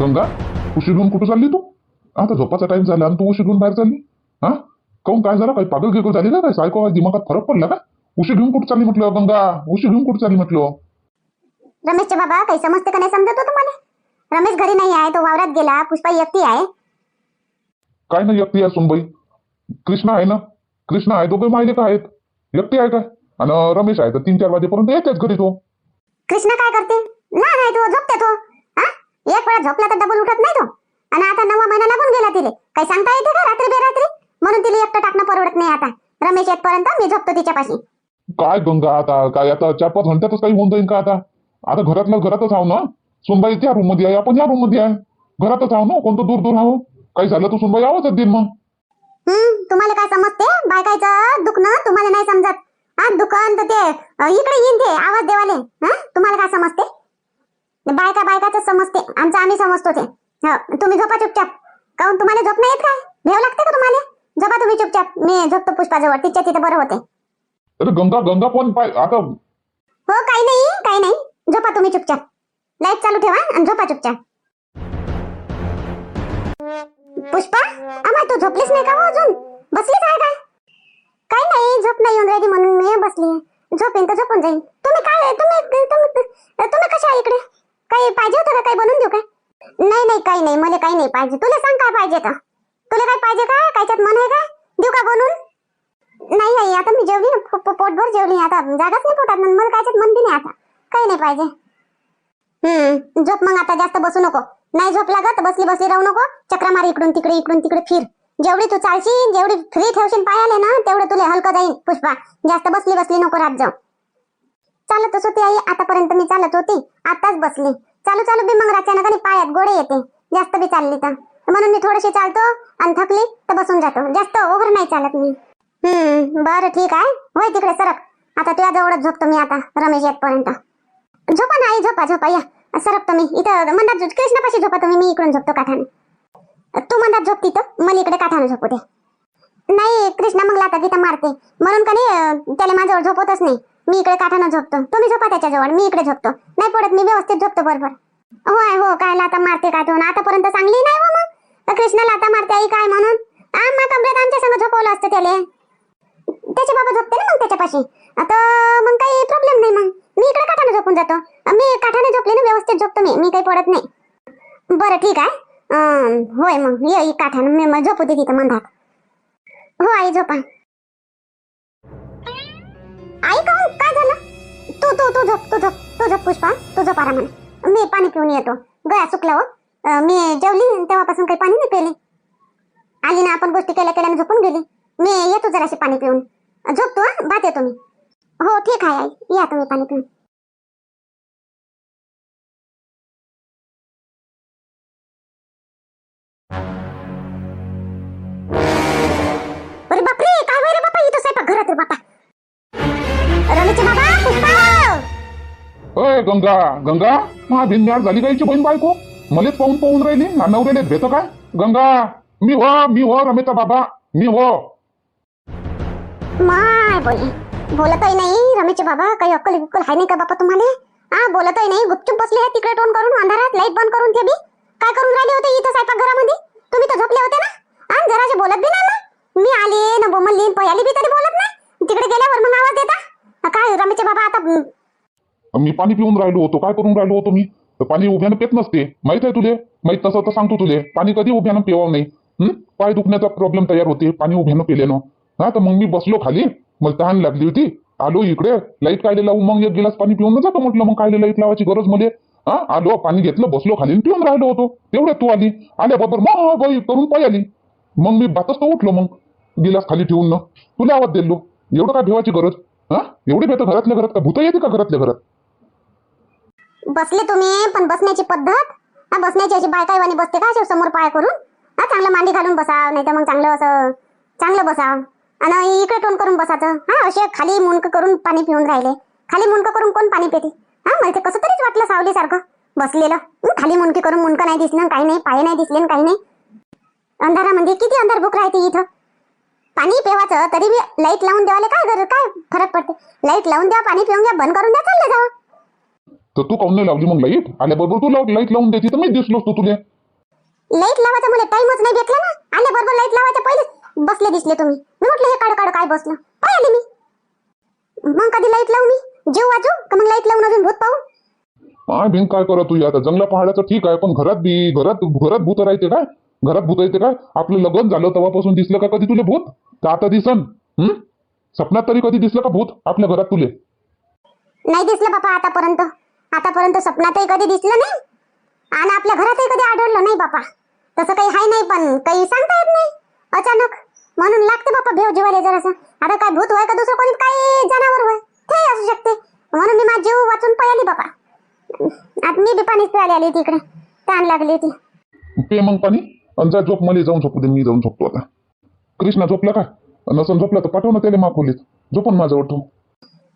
गंगा उशी घेऊन कुठं चालली तू? आता झोपाचा टाइम झाला आणि तू उशी घेऊन बाहेर चालली? हा? काऊन काय झालं? काही पागल गिगल झाली ना काय? सायको दिमागात फरक पडला का? उशी घेऊन कुठं चालली म्हटलं गंगा? उशी घेऊन कुठं चालली म्हटलं? रमेशचे बाबा काही समजते का नाही समजत तुम्हाला? रमेश घरी नाही आहे तो वावरात गेला पुष्पा एकटी आहे. काय नाही एकटी आहे सुनबाई. कृष्णा आहे ना? कृष्णा आहे दोघे माहिले का आहेत. एकटी आहे काय आणि रमेश आहे तर तीन चार वाजेपर्यंत येतेच घरी तो. कृष्ण काय करते? लहान आहे तो झोपते तो. एक वेळा झोपला तर डबल उठत नाही तो. आणि आता नवा महिना लागून गेला तिले. काही सांगता येते का रात्री बेरात्री? म्हणून तिला एकटं टाकणं परवडत नाही आता. रमेश येतपर्यंत मी झोपतो तिच्यापाशी. काय गंगा आता? काय आता चार पाच घंट्यातच काही होऊन जाईल का आता? आता घरातलं घरातच आहो ना? सुनबाई त्या रूममध्ये आहे. आपण या रूममध्ये आहे. घरातच आहो ना? कोणतं दूर दूर आहो काही झालं तर सुनबाई आवाजच देईन मग. हम्म तुम्हाला काय समजते? बायकायचं दुखणं तुम्हाला नाही समजत. हा दुकान तर ते इकडे येईन ते आवाज देवाले. हा तुम्हाला काय समजते? बायका बायकाच समजते. आमचं आम्ही समजतो ते हो तुम्ही झोपा चुपचाप. काहून तुम्हाला झोप नाही येत काय? भेव लागते का तुम्हाला? झोपा तुम्ही चुपचाप. मी झोपतो पुष्पाजवळ. तिच्या तिथे बरं होते. अरे गंगा गंगा पण पाय आता हो काही नाही काही नाही. झोपा तुम्ही चुपचाप. लाइट चालू ठेवा आणि झोपा चुपचाप. पुष्पा आम्हाला तू झोपलीच नाही का हो अजून? बसलीच आहे काय काही नाही झोप नाही येऊन राहिली म्हणून मी बसली झोपेन तर झोपून जाईन. तुम्ही काय तुम्ही तुम्ही तुम्ही कशा इकडे? काही पाहिजे होतं का? काही बनवून देऊ काय नाही नाही काही नाही. मला काही नाही पाहिजे. तुला सांग काय पाहिजे का तुला काय पाहिजे का? कायच्यात मन आहे का? देऊ का बनवून? नाही आई आता मी जेवली ना. पोटभर जेवली. आता जागाच नाही पोटात. मला कायच्यात मन बी नाही आता. काही नाही पाहिजे. हम्म. झोप मग आता जास्त बसू नको. नाही झोप लागत. बसली बसली राहू नको. चक्रा मार इकडून तिकडे इकडून तिकडे फिर. जेवढी तू चालशील जेवढी फ्री ठेवशील पायाले ना तेवढं तुला हलकं जाईल पुष्पा जास्त बसली बसली नको राहत जाऊ. चालतच होती आई आतापर्यंत मी चालत होती. आताच बसली. चालू चालू बी मग रातच्या नका पायात गोडे येते. जास्त बी चालली तर. म्हणून मी थोडीशी चालतो आणि थकली तर बसून जातो. जास्त ओव्हर नाही चालत मी. हम्म बरं ठीक आहे. होय तिकडे सरक. आता तुझ्या जवळच झोपतो मी आता रमेश येतपर्यंत. झोपा ना आई झोपा झोपा या. सरकतो मी. इथं मंदात झोप- कृष्णापाशी झोपा तुम्ही मी इकडून झोपतो काठाने. तू मंदात झोप तिथं. मला इकडे काठाने झोपू दे. नाही कृष्णा मग आता गीता मारते. म्हणून का नाही त्याला माझ्याजवळ झोपतच नाही. मी इकडे काठानं झोपतो. तुम्ही झोपा त्याच्याजवळ. मी इकडे झोपतो. नाही पडत मी व्यवस्थित झोपतो बरोबर. होय हो काय लाता मारते काय तो? आतापर्यंत चांगली नाही हो मग? कृष्णा लाता मारते आई काय म्हणून? आम्हा कमरेत आमच्या संग झोपवलं असतं त्याला. त्याचे बाबा झोपते ना मग त्याच्यापाशी. आता मग काही प्रॉब्लेम नाही मग. मी इकडे काठाने झोपून जातो. मी काठाने झोपले ना व्यवस्थित झोपतो मी. मी काही पडत नाही. बरं ठीक आहे. अं, होय मग. ये काठाने काठानं. मी मग झोपू दे तिथं मंदात हो आई झोपा. आई का हो? काय झालं? तू तू तू झोप तू झोप तू झोप पुष्पा तू झोप आराम मी पाणी पिऊन येतो. गळा सुकला हो. मी जेवली तेव्हापासून काही पाणी नाही पिले. आली ना आपण गोष्टी केल्या केल्याने झोपून गेली. मी येतो जराशी पाणी पिऊन. झोपतो हा? बात येतो मी. हो ठीक आहे आई. या तुम्ही पाणी पिऊन. अरे बापरे काय होय रे बापा? इथं स्वयंपाक घरात रे बापा. रमेशचे बाबा पुष्पा! अय गंगा गंगा मा भिन्यार झाली गायची बहीण बायको. मलेच पाहून पाहून राहिली ना नवऱ्याला भेटो काय? गंगा मी हो मी हो रमेशचा बाबा मी हो. माय बोले बोलतही नाही रमेशचे बाबा काही अक्कल बिक्कल आहे नाही का बापा तुम्हाला? हा बोलतही नाही गुपचूप बसले आहे तिकडे तोंड करून अंधारात लाइट बंद करून ते बी काय करून राहिले होते इथं स्वयंपाक घरामध्ये? तुम्ही तर झोपले होते ना? आणि जराशे बोलत बी नाही ना? मी आले ना बोमल्ली पयाली बी तरी बोलत नाही? तिकडे गेल्यावर मग आवाज देता? काय रमेशचे बाबा आता मी पाणी पिऊन राहिलो होतो. काय करून राहिलो होतो मी? तर पाणी उभ्यानं पेत नसते. माहीत आहे तुले? माहीत तसं तर सांगतो तुले. पाणी कधी उभ्यानं पिवावं नाही? पाय दुखण्याचा प्रॉब्लेम तयार होते. पाणी उभ्यानं पिल्यानं हा तर मग मी बसलो खाली. मला तहान लागली होती. आलो इकडे. लाइट काढले लावू मग एक गिलास पाणी पिऊन जातो म्हटलं मग काय लाइट लावायची गरजमध्ये हा आलो पाणी घेतलं बसलो खाली पिऊन राहिलो होतो. तेवढ्यात तू आली. आल्याबरोबर मग बाई करून पाय आली. मग मी बातच तो उठलो मग. गिलास खाली ठेवून ना. तुला आवाज दिलो. एवढं काय ठेवायची गरज? हा? एवढी भेट घरातल्या घरात? का भूत येते का घरातल्या घरात? बसले तुम्ही पण बसण्याची पद्धत? हा बसण्याची अशी बायकाईवाणी बसते का अशी समोर पाय करून? हा चांगलं मांडी घालून बसाव नाही तर मग चांगलं असं चांगलं बसाव. आणि इकडे टोन करून बसायचं. हा असे खाली मुंडक करून पाणी पिऊन राहिले. खाली मुंडक करून कोण पाणी पिते? हा मला ते कसं तरीच वाटलं सावली सारखं बसलेलं खाली मुंडकी करून मुंडकं नाही दिसलं काही नाही पाय नाही दिसले काही नाही. अंधारामध्ये किती अंधार भूक राहते इथं? पाणी पिवायचं तरी बी लाइट लावून द्यावाले काय गरज काय फरक पडते? लाइट लावून द्या पाणी पिऊन घ्या बंद करून द्या चालले जावं. तर तू काऊन नाही लावली मग लाइट आल्याबरोबर तू लाव लाइट लावून द्यायची तर मी दिसलो असतो तुले. लाइट लावायचा मला टाइमच नाही भेटला ना. आले बरोबर लाइट लावायच्या पहिले बसले दिसले तुम्ही. मी म्हटलं हे काढ काढ काय बसलं? काय आले मी. मग कधी लाइट लावू मी? जीव वाचू का मग लाइट लावून अजून भूत पाहू? काय बिन काय करा तू आता जंगला पहाडाचं ठीक आहे पण घरात बी घरात घरात भूत राहते काय? घरात भूत राहते काय? आपलं लग्न झालं तेव्हापासून दिसलं का कधी तुले भूत? तर आता दिसन? हं? सपनात तरी कधी दिसलं का भूत? आपल्या घरात तुले. नाही दिसलं बापा आतापर्यंत. आतापर्यंत स्वप्नातही कधी दिसलं नाही आणि आपल्या घरातही कधी आढळलं नाही बापा. तसं काही हाय नाही पण काही सांगता येत नाही. अचानक. म्हणून लागते बापा भेव जीवाले जरासं. आता काय भूत होय का दुसरं कोणी? काही जनावर होय. ते असू शकते. म्हणून मी माझा जीव वाचून पळाली बापा. आता मी बी पाणीच पिळाली आली तिकडे ताण लागली ती पे मग पाणी. आणि जा झोप मला जाऊन झोपू दे मी जाऊन झोपतो आता. कृष्णा झोपला का? नसन झोपला तर पाठव ना त्याला माखोलीत झोपून माझं वाटतो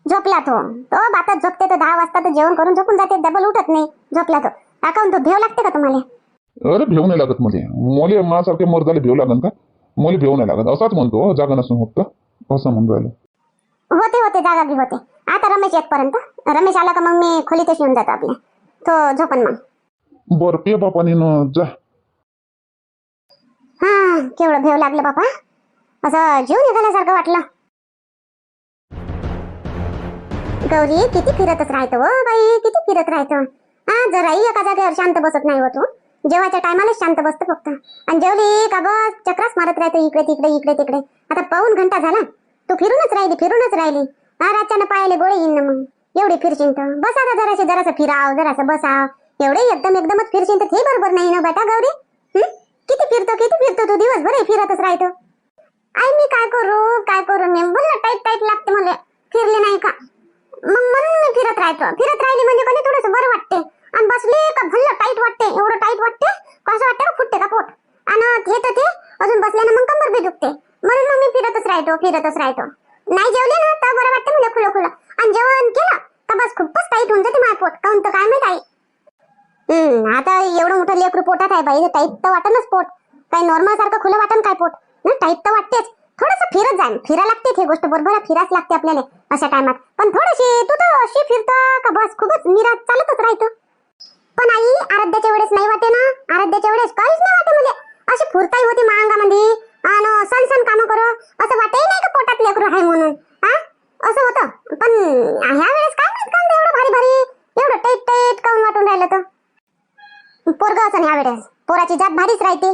झोपला तो. तो बातात झोपते तर दहा वाजता तर जेवण करून झोपून जाते डबल उठत नाही. झोपला तो. काकाऊन तो भेव लागते का तुम्हाला? अरे भेव नाही लागत मले. मोले माझ्यासारखे मर्दाले भेव लागन का? मोले भेव नाही लागत. असाच म्हणतो जागा नसून होत का? असं म्हणून राहिलो. होते होते जागा बी होते. आता रमेश येतपर्यंत. रमेश आला का मग मी खोलीतच येऊन जातो आपले तो झोपन मग. बरं पे बापाने जा. हा केवढं भेव लागलं बापा. असं जीव निघाल्यासारखं वाटलं. गौरी किती फिरतच राहतो हो बाई किती फिरत राहतो. हा जराही एका जागेवर शांत बसत नाही हो तू. जेवायच्या टायमालाच शांत बसतो फक्त. आणि जेवली का बस चक्रास मारत राहतो इकडे तिकडे इकडे तिकडे. आता पाऊन घंटा झाला. तू फिरूनच राहिली फिरूनच राहिली. हा रातच्यानं पायाले गोळे येईन ना मग. एवढी फिरशील तर. बस आता जरासे जरासं फिराव जरासं बसाव. एवढे एकदम एकदमच फिरशील तर ते बरोबर नाही ना बेटा गौरी? हम्म किती फिरतो किती फिरतो तू दिवसभर फिरतच राहतो. आई मी काय करू काय करू मी बोलला टाईट टाईट लागते मला. फिरले नाही का? मग म्हणून मी फिरत राहतो. फिरत राहिली म्हणजे कधी थोडस बरं वाटते. आणि बसले का भल्ल टाईट वाटते एवढं टाईट वाटते कसं वाटतं फुटते का पोट? आणि हे तर ते अजून बसल्यानं मग कंबर बी दुखते. म्हणून मग मी फिरतच राहतो फिरतच राहतो. नाही जेवले ना तर बरं वाटतं मला खुलं खुलं आणि जेवण केलं तर बस खूपच टाईट होऊन जाते माझं पोट. काऊन तर काय माहीत आई? आता एवढं मोठं लेकरू पोटात आहे बाई टाईट तर वाटणच पोट. काही नॉर्मल सारखं खुलं वाटण काय पोट? ना टाईट तर वाटतेच. थोडस फिरत जाय फिरा लागते हे गोष्ट बरोबर? आहे, फिराच लागते आपल्याला अशा टायमात पण थोडीशी तू तर अशी फिरता का बस? खूपच निराश चालतच राहतो. पण आई आराध्याच्या वेळेस नाही वाटे ना? आराध्याच्या वेळेस काहीच नाही वाटे म्हणजे अशी फुरताही होती महागामध्ये आणि सण सण कामं करो. असं वाटे नाही का पोटात लेकरू आहे म्हणून? हा? असं होतं. पण ह्या वेळेस काय माहीत काम एवढं भारी भारी? एवढं टाईट टाईट काऊन वाटून राहिलं तर? पोरग असन ह्या वेळेस पोराची जात भारीच राहते.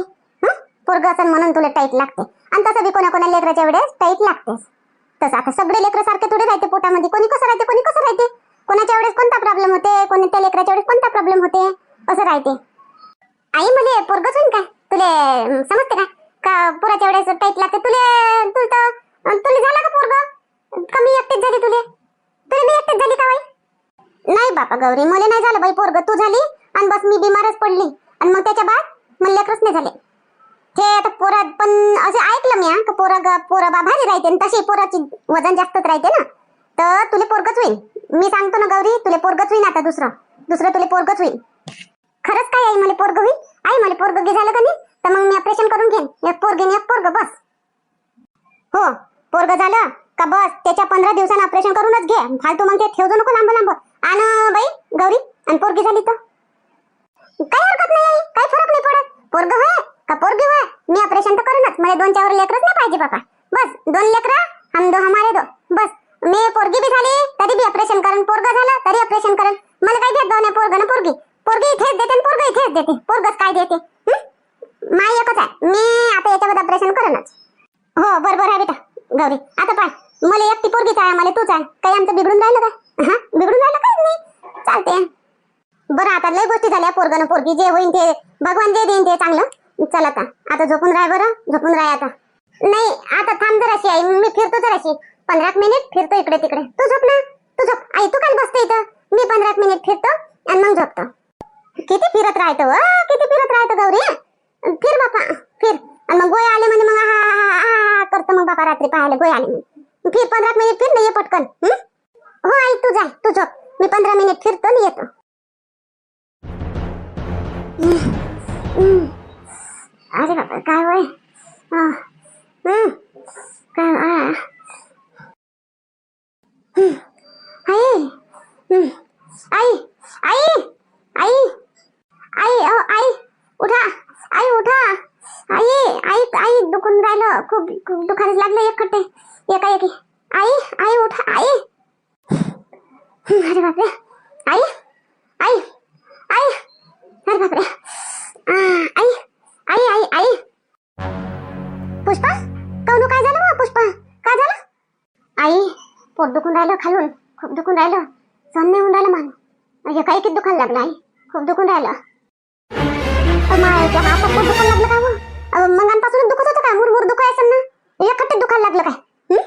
पोरग असन म्हणून तुला टाईट लागते. आणि तसं बी कोणा कोणा लेकराच्या वेळेस टाईट लागते. तसं आता सगळे लेकर सारखे थोडे राहते पोटामध्ये. कोणी कसं राहते कोणी कसं राहते? कोणाच्या वेळेस कोणता प्रॉब्लेम होते? कोणी त्या लेकराच्या वेळेस कोणता प्रॉब्लेम होते? असं राहते. आई मुले पोरग होईन काय तुले समजते का? का पोराच्या वेळेस टाईट लागते? तुले तुला तर तुले झाला का पोरग? कमी एकटेच झाली तुले? तुले मी एकटेच झाली का बाई? नाही बापा गौरी मला नाही झालं बाई पोरग. तू झाली? आणि बस मी बिमारच पडली. आणि मग त्याच्या बाद मला लेकरच नाही झाले. हे आता पोरा पण असे ऐकलं मी हा, का पोरा ग- पोरा बा भारी राहते आणि तशी पोराची वजन जास्तच राहते ना. तर तुले पोरगच होईल मी सांगतो ना गौरी तुले पोरगच होईल आता दुसरं. दुसरं तुले पोरगच होईल खरंच काय आई मला पोरग होईल आई मला पोरग घे झालं का नाही? तर मग मी ऑपरेशन करून घेईन. एक पोरगेन एक पोरग बस. हो पोरग झालं का बस. त्याच्या पंधरा दिवसानं ऑपरेशन करूनच घे. फालतू मग ते ठेवतो नको लांब लांब आणि बाई गौरी आणि पोरगी झाली तर? काही हरकत नाही काही फरक नाही पडत. पोरग होय का पोरगी होय? मी ऑपरेशन तर करूनच. मला दोन चार लेकरच नाही पाहिजे बाबा बस दोन लेकर हम दो हमारे दो. बस. मी पोरगी बी झाली तरी बी ऑपरेशन करण. पोरग झालं तरी ऑपरेशन करण. मला काही भेदभाव नाही पोरग ना पोरगी? पोरगी इथेच देते पोरग इथेच देते. पोरगच काय देते? माय एकच आहे. मी आता याच्यावर ऑपरेशन करूनच हो बरोबर आहे बेटा गौरी आता पाय. मला एकटी पोरगीच आहे मला तूच आहे. काही आमचं बिघडून राहिलं का? हा? बिघडून राहिलं काहीच नाही. चालते बरं आता लय गोष्टी झाल्या पोरगन पोरगी जे होईन ते. भगवान जे देईन ते चांगलं. चल आता. आता झोपून राह बरं झोपून राह आता. नाही आता थांब जराशी आई मी फिरतो जराशी. पंधरा मिनिट फिरतो इकडे तिकडे. तू झोप ना. तू झोप. आई तू काय बसते इथं. मी पंधरा मिनिट फिरतो आणि मग झोपतो. किती फिरत राहतो व किती फिरत राहतो गौरी फिर बापा फिर. आणि मग गोळे आले म्हणजे मग हा, हा, हा, हा करतो मग बापा रात्री पाहायला गोळे आले फिर पंधरा मिनिट फिर नाही ये पटकन हो? आई तू जाय तू झोप. मी पंधरा मिनिट फिरतो आणि येतो. अरे बाबा काय वय आ, काय आ. आई आई आई आई आई अहो आई उठा आई उठा आई आई आई दुखून राहिलं खूप खूप दुखायला लागलं एक खट्टे एका एकी आई आई उठा आई अरे बापरे आई आई आई अरे बापरे राहिलं खालून खूप दुखून राहिलं. सहन नाही होऊन राहिलं मान एका एकीत दुखायला लागलं आई? खूप दुखून राहिलं. खूप दुखायला लागलं का हो? मग अ, दुखत होतं का? मुरमुर दुखायचं ना? एक दुखायला लागलं काय?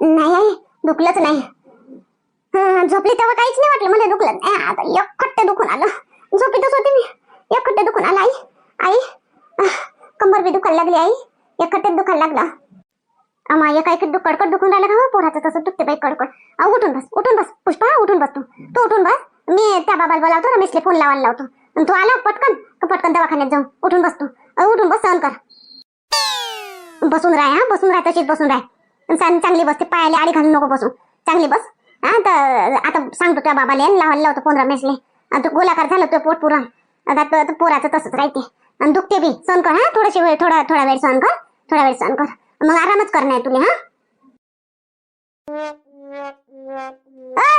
नाही आई दुखलंच नाही. झोपली तेव्हा काहीच नाही वाटलं मला दुखलं. नाही आता एक दुखून आलं. झोपीतच होते मी. एक दुखून आलं आई. आई कंबर बी दुखायला लागली आई. एक दुखायला लागला. अमा एका एक कडकड दुखून राहिलं का हो? पोराचं तसं दुखते बाई कडकड. उठून बस उठून बस पुष्पा उठून बस तू. तू उठून बस. मी त्या बाबाला बोलावतो रमेशले फोन लावायला लावतो. तू आला पटकन पटकन दवाखान्यात जाऊ उठून बस तू. उठून बस सहन कर. बसून राह हा बसून राह तशीच बसून राह चांग- चांगली बसते पायाला आडी घालून नको बसू. चांगली बस. हा तर आता सांगतो त्या बाबाला लावायला लावतो फोन रमेशले. तू गोलाकार झालं तो पोट पुरण आता पोराचं तसंच राहते. आणि दुखते बी. सहन कर हा थोडीशी वेळ थोडा थोडा वेळ सहन कर. थोडा वेळ सहन कर. मग आरामच करणार तुला हा? रमेश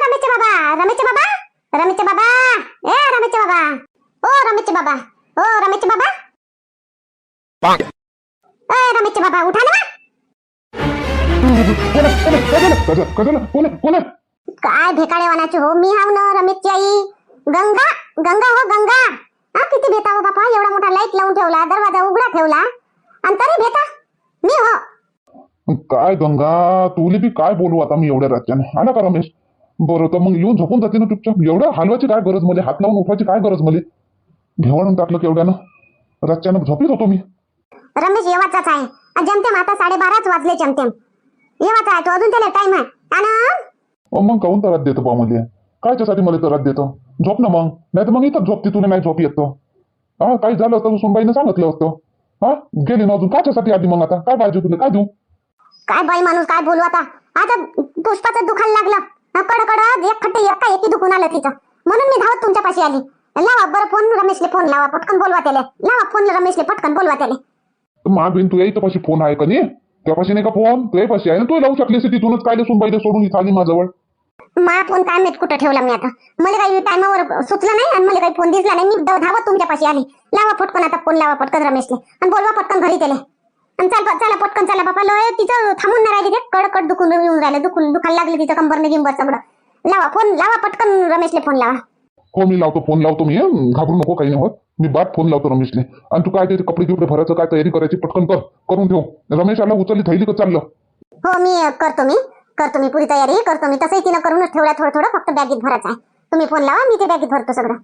रमेशचे बाबा रमेशचे बाबा रमेशचे बाबा ए रमेशचे बाबा ओ रमेशचे बाबा ओ रमेशचे बाबा ए रमेशचे बाबा उठा ना. काय भेकाळे वानाची हो मी हाव ना रमेशची आई. गंगा गंगा हो गंगा. हा किती भेटा हो बापा एवढा मोठा लाइट लावून ठेवला दरवाजा उघडा ठेवला आणि तरी भेटा. मी हो. काय गंगा तुले बी काय बोलू आता मी एवढ्या रात्यानं? आला का रमेश? बरं तर मग येऊन झोपून जाते ना चुपचाप? एवढ्या हलवायची काय गरज मला? हात लावून उठवायची काय गरज मला? घेवडून टाकलं केवढ्यानं? रातच्यानं झोपीत होतो मी. रमेश येवाचाच आहे. जमतेम आता साडेबाराच वाजले जमतेम. येवाचा आहे तो. अजून त्याला टाइम आहे. मग काहून त्रास देतो बा मला? कायच्यासाठी मला त्रास देतो झोप ना मग. नाही तर मग इथं झोपते तुला नाही झोप येतो हा काही झालं असतं सुनबाईने सांगितलं असतं. हा गेली ना अजून? कायच्यासाठी आधी मग आता? काय पाहिजे तुला? काय देऊ? काय बाई माणूस काय बोलू आता? आता पुष्पाचं दुखायला लागलं. हा, कड कड एक खट्टे एका एकी दुखून आलं तिचं. म्हणून मी धावत तुमच्या पाशी आली. लावा बरं फोन रमेशले फोन लावा पटकन बोलवा त्याला. लावा फोन रमेशले पटकन बोलवा त्याला. मा बहीण तुझ्या इथं पाशी फोन आहे का नाही? त्यापाशी नाही का फोन? तुझ्या पाशी आहे ना तू? लावू शकलीस तिथूनच काय सुनबाईला सोडून इथं आली माझ्याजवळ. मा फोन काय माहीत कुठं ठेवला मी आता. मला काही टायमावर सुचला नाही आणि मला काही फोन दिसला नाही. मी धावत तुमच्या पाशी आली. लावा पटकन आता फोन लावा पटकन रमेशले. आणि बोलवा पटकन घरी त्याला. आणि चाल चला पटकन चला बापा लय तिचं थांबून नाही राहिली ते कडकड दुखून येऊन राहिलं दुखून दुखायला लागले तिचं कंबर गिंबर सगळं. लावा फोन लावा पटकन रमेशले फोन लावा. हो मी लावतो फोन लावतो मी? घाबरू नको काही नाही होत. मी बाद फोन लावतो रमेशने आणि तू काय ते कपडे गिपडे भरायचं काय तयारी करायची पटकन कर. करून ठेव. रमेश आला उचलली थैली का चाललं? हो मी करतो मी. करतो मी पुरी तयारी करतो मी. तसंही तिनं करूनच ठेवला थोडं थोडं. फक्त बॅगेत भरायचं आहे. तुम्ही फोन लावा मी ते बॅगेत भरतो सगळं.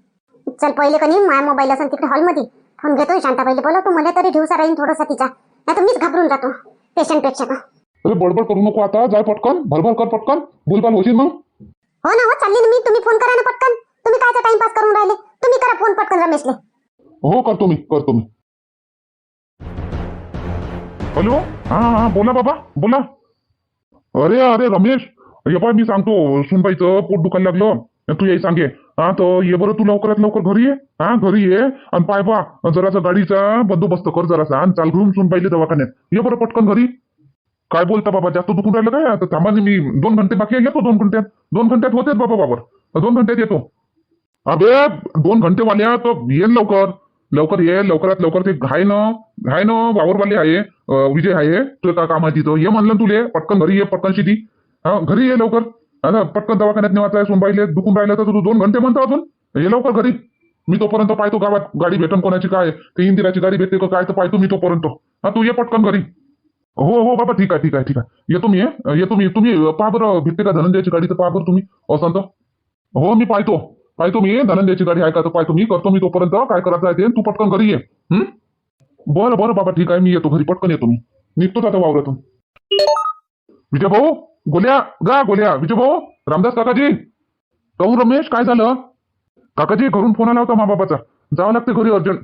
चल पहिले कनी माझ्या मोबाईल असेल तिकडे हॉलमध्ये फोन घेतोय शांताबाईला बोलवतो मला तरी ठेवसा राहील थोडंसं तिचा. नाही तर मीच घाबरून जातो पेशंटपेक्षा का अरे बडबड करू नको आता. जाय पटकन. भरभर कर पटकन. बोलबाल होशील मग. हो ना हो चालली ना मी. तुम्ही फोन करा ना पटकन. तुम्ही काय टाइमपास करून राहिले? तुम्ही करा फोन पटकन रमेशले. हो करतो मी करतो मी. हॅलो? हा हा बोला बाबा बोला. अरे अरे रमेश. पाय मी सांगतो सुनबाईचं पोट दुखायला लागलं. तू याही सांगे हा तर ये बरं तू लवकरात लवकर घरी ये. हा घरी ये आणि पाय पा जरासा गाडीचा बंदोबस्त कर जरासा आणि चाल घेऊन पाहिजे दवाखान्यात. ये बरं पटकन घरी. काय बोलता बाबा जास्त दुखून राहिलं काय? आता थांबा मी. दोन घंटे बाकी येतो दोन घंट्यात. दोन घंट्यात होतेच बाबा बाबर. दोन घंट्यात येतो. अबे दोन घंटे वाल्या तो ये लवकर. लवकर ये लवकरात लवकर ते घाय ना घाय ना वावरवाले आहे विजय आहे तुला काय काम आहे तिथं. ये म्हणलं तुले पटकन घरी ये पटकन शिटी हा घरी ये लवकर. ना पटकन दवाखान्यात नेवायचं आहे सोनबाईले दुखून राहिलं तर तू दोन घंटे म्हणतो अजून. ये लवकर घरी. मी तोपर्यंत पाहतो गावात गाडी भेटन कोणाची काय ते इंदिराची गाडी भेटते का काय तर पाहतो मी तोपर्यंत. हा तू ये पटकन घरी. हो हो बाबा ठीक आहे ठीक आहे ठीक आहे. येतो मी येतो मी. तुम्ही पहा बरं भेटते का धनंजयची गाडी तर पहा बरं तुम्ही असं तर हो मी पाहतो. पाहतो मी धनंजयची गाडी आहे का तर पाहतो मी. करतो मी तोपर्यंत काय करायचं आहे ते तू पटकन घरी ये बरं बरं बाबा ठीक आहे मी येतो घरी. पटकन येतो मी. निघतोच आता वावरातून. विजय भाऊ गोल्या गा गोल्या. विजय भाऊ रामदास काकाजी. कहू रमेश काय झालं? काकाजी घरून फोन आला होता मा बाबाचा जावं लागते घरी अर्जंट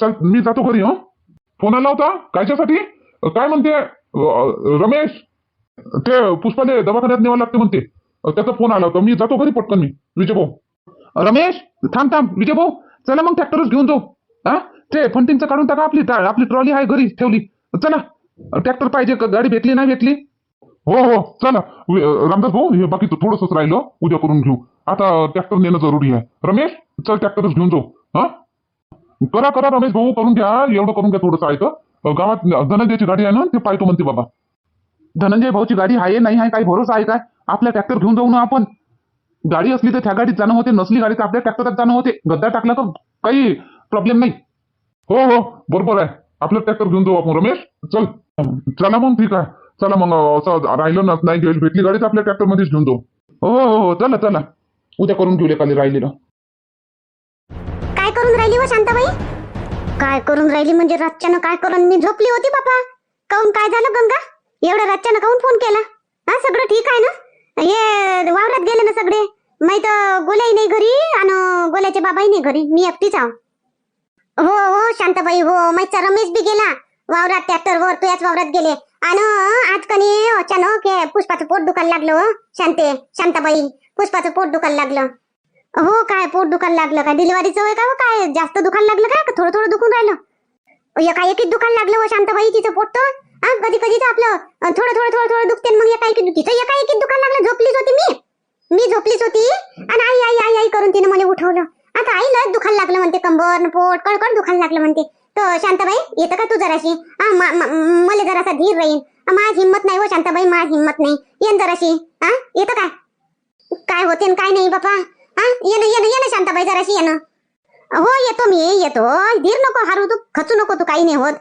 चल मी जातो घरी हो. फोन आला होता? कायच्यासाठी? काय म्हणते? रमेश? ते पुष्पाले दवाखान्यात न्यावं लागते म्हणते. त्याचा फोन आला होता. मी जातो घरी पटकन मी. विजय भाऊ. रमेश थांब थांब. विजय भाऊ चला मग ट्रॅक्टरच घेऊन जाऊ. हा? ते फंटिंगचं काढून टाका आपली आपली ट्रॉली आहे घरी ठेवली. चला. ट्रॅक्टर पाहिजे गाडी भेटली नाही भेटली? हो हो चला. रामदास भाऊ हे बाकी थोडंसंच राहिलं उद्या करून घेऊ. आता ट्रॅक्टर नेणं जरुरी आहे. रमेश चल ट्रॅक्टरच घेऊन जाऊ. हा? करा करा रमेश भाऊ करून घ्या. एवढं करून घ्या थोडंसं आहे गावात धनंजयची गाडी आहे ना ते पाहतो म्हणते बाबा. धनंजय भाऊची गाडी आहे नाही आहे काही भरोसा आहे काय? आपल्या ट्रॅक्टर घेऊन जाऊ ना आपण. गाडी असली तर त्या गाडीत जाणं होते नसली गाडी तर आपल्या ट्रॅक्टरात जाणं होते. गद्दा टाकला तर काही प्रॉब्लेम नाही. हो हो बरोबर आहे. आपलं ट्रॅक्टर घेऊन जाऊ आपण रमेश. चल. चला मग ठीक आहे. चला मग असं राहिलं ना नाही घेईल भेटली गाडीच आपल्या ट्रॅक्टर मध्येच घेऊन जाऊ. हो हो हो चला चला. उद्या करून घेऊ खाली राहिलेलं. काय करून राहिली व शांताबाई? काय करून राहिली म्हणजे रातच्यानं काय करून? मी झोपली होती बापा. काऊन काय झालं गंगा? एवढ्या रातच्यानं काऊन फोन केला? हा सगळं ठीक आहे ना? हे वावरात गेले ना सगळे? माहीत गोल्याही नाही घरी आणि गोल्याचे बाबाही नाही घरी. मी एकटीच आहो. हो हो शांताबाई हो. माहितचा रमेश बी गेला. वावरात ट्रॅक्टरवर वर याच वावरात गेले. अन आज कनी अचानक पुष्पाचं पोट दुखायला लागलं हो शांते शांताबाई. पुष्पाचं पोट दुखायला लागलं. हो काय पोट दुखायला लागलं? काय डिलिव्हरीचं होय का हो? काय जास्त दुखायला लागलं काय? का थोडं थोडं दुखून राहिलं. एकाएकीच दुखायला लागलं हो शांताबाई तिचं पोट तर? कधी कधी तर आपलं थोडं थोडं थोडं थोडं दुखते मग एका एकी तिचं एकाएकीच दुखायला लागलं. झोपलीच होती मी. मी झोपलीच होती आणि आई आई आई आई करून तिने मला उठवलं. आता आई दुखायला लागलं म्हणते कंबर न पोट कळकळ दुखायला लागलं म्हणते. तर शांताबाई येतं का तू जराशी? हा मला जरासा धीर राहील माझ हिंमत नाही हो शांताबाई माझ हिंमत नाही. येन जराशी. हा येतं काय काय होते काय नाही बापा. हा ना ये ना शांताबाई जराशी ये ना. हो येतो मी येतो. धीर नको हारू तू खचू नको तू काही नाही होत.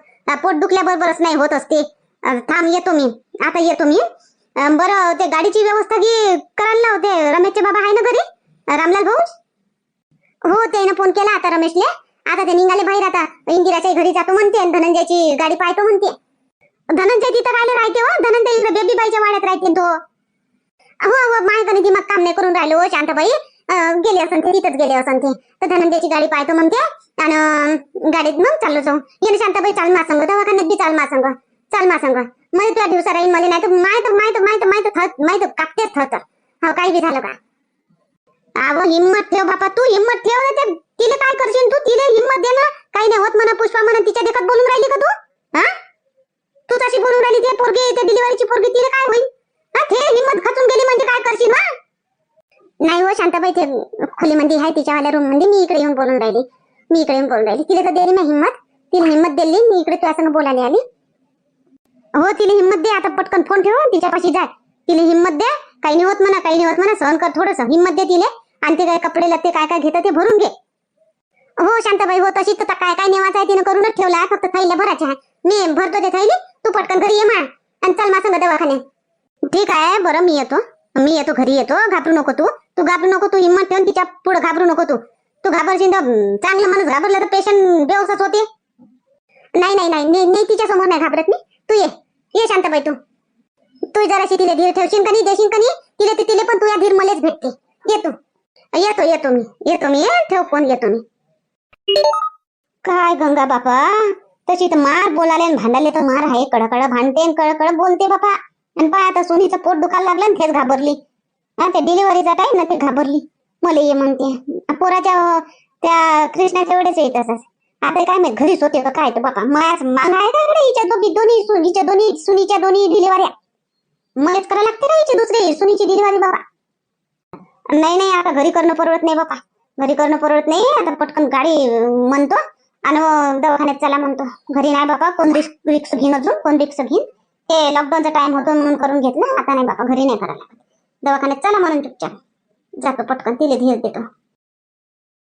पोट दुखल्याबरोबरच नाही होत असते. थांब येतो मी. आता येतो मी. बरं ते गाडीची व्यवस्था की करायला लावते रमेशचे बाबा आहे ना घरी? रामलाल भाऊ? हो त्यानं फोन केला आता रमेशले. आता ते निघाले बाहेर आता. इंदिराच्या घरी जातो म्हणते आणि धनंजयची गाडी पाहतो म्हणते. धनंजय तिथं राहिले राहते हो. धनंजय इकडे बेबीबाईच्या वाड्यात राहते तो. हो हो माझ्या दिमाग काम नाही करून राहिलो हो शांताबाई गेले असन ते तिथंच गेले असन ते. तर धनंजयची गाडी पाहतो म्हणते आणि गाडीत मग चाललो जाऊ. येणे शांताबाई चाल मासंग दवाखान्यात बी चाल मासंग चाल मासंग. संग तुला दिवसा राहील मला नाही तर माहीत माहीत माहीत माहीत थत माहीत कापतेच थत हो काही बी झालं का? अहो हिम्मत ठेव बापा तू हिम्मत ठेव ना तिला काय करशील तू? तिला हिम्मत दे ना काही नाही होत म्हणा पुष्पा म्हणा तिच्या देखत बोलून राहिली का तू? हा? तू तशी बोलून राहिली ते पोरगी ते डिलिव्हरीची पोरगी तिला काय होईल? हा ते हिम्मत खचून गेली म्हणजे काय करशील ना नाही हो शांताबाई ते खोलीमध्ये आहे तिच्यावाल्या रूममध्ये. मी इकडे येऊन बोलून राहिली. मी इकडे येऊन बोलून राहिली. तिला तर देली ना हिम्मत. तिला हिम्मत दिली मी इकडे तुझ्या संग बोलायला आली. हो तिला हिम्मत दे आता पटकन फोन ठेव तिच्यापाशी जाय तिला हिम्मत दे. काही नाही होत म्हणा काही नाही होत म्हणा सहन कर थोडस. हिम्मत दे तिले. आणि ते काय कपडे लत्ते काय काय घेतं ते भरून घे. हो शांताबाई हो तशीच तर काय काय नेवाचा आहे तिनं करूनच ठेवला फक्त थैल्या भरायच्या आहे. मी भरतो ते थैली तू पटकन घरी ये मा आणि चल मा संग दवाखान्यात. ठीक आहे बरं मी येतो. मी येतो घरी येतो. घाबरू नको तू. तू घाबरू नको तू हिंमत ठेवून तिच्या पुढे घाबरू नको तू. तू घाबरशील तर चांगलं माणूस घाबरलं तर पेशंट बेवसच होते. नाही नाही नाही नाही नाही तिच्या समोर नाही घाबरत मी. तू ये. ये शांताबाई तू. तू जराशी तिला धीर ठेवशील का नाही देशील कनी तिला तिले तिला पण तुझ्या धीर मलाच भेटते. ये तू. येतो येतो मी. येतो मी ये, ठेव फोन येतो मी. काय गंगा बापा? तशी तर मार बोलाले आणि भांडाले तर मार आहे. कडकड भांडते आणि कळकळ बोलते बापा. आणि पाय आता सोनीचं पोट दुखायला लागलं आणि तेच घाबरली. हा ते डिलिव्हरीचा टाईम ना ते घाबरली. मला ये म्हणते. पोराच्या त्या कृष्णाच्या वेळेस येत असं आता काय माहीत घरीच होते काय तर बापा. मायाच मान आहे का हिच्या दोघी दोन्ही सुनीच्या दोन्ही सुनीच्या दोन्ही डिलिव्हऱ्या मलाच करायला लागते ना हिची दुसरी सुनीची डिलिव्हरी बाबा नाही नाही आता घरी करणं परवडत नाही बापा. घरी करणं परवडत नाही आता पटकन गाडी म्हणतो. आणि दवाखान्यात चला म्हणतो. घरी नाही बाबा कोण रिक्स रिक्स घेईन अजून? कोण रिक्स घेईन? ते लॉकडाऊनचा टाइम होतो म्हणून करून घेतलं. आता नाही बाबा घरी नाही करायला दवाखान्यात चला म्हणून चुपचाप. जातो पटकन तिला धीर देतो.